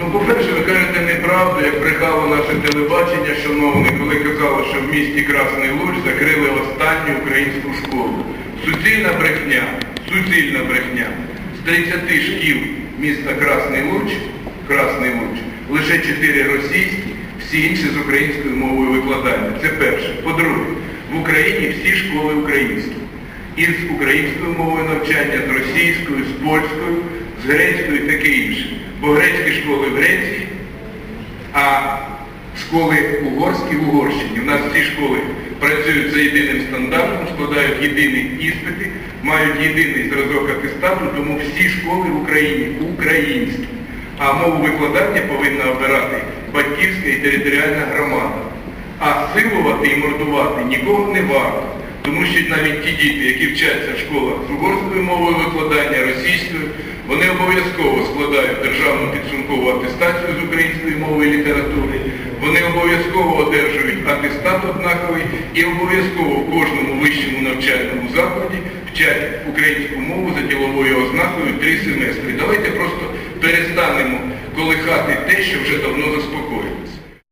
Ну, по-перше, ви кажете неправду, як брехало наше телебачення, шановне, коли казало, що в місті Красний Луч закрили останню українську школу. Суцільна брехня, суцільна брехня. З 30 шкіл міста Красний Луч, Красний Луч, лише 4 російські, всі інші з українською мовою викладання. Це перше. По-друге, в Україні всі школи українські. І з українською мовою навчання, з російською, з польською, з грецькою і таке інше. Бо Греції, а школи угорські в Угорщині. У нас всі школи працюють за єдиним стандартом, складають єдині іспити, мають єдиний зразок атестату, тому всі школи в Україні українські. А мову викладання повинна обирати батьківська і територіальна громада. А силувати і мордувати нікого не варто. Тому що навіть ті діти, які вчаться в школах з угорською мовою викладання, вони обов'язково складають державну підсумкову атестацію з української мови і літератури, вони обов'язково одержують атестат однаковий і обов'язково в кожному вищому навчальному закладі вчать українську мову за діловою ознакою три семестри. Давайте просто перестанемо колихати те, що вже давно заспокоїлося.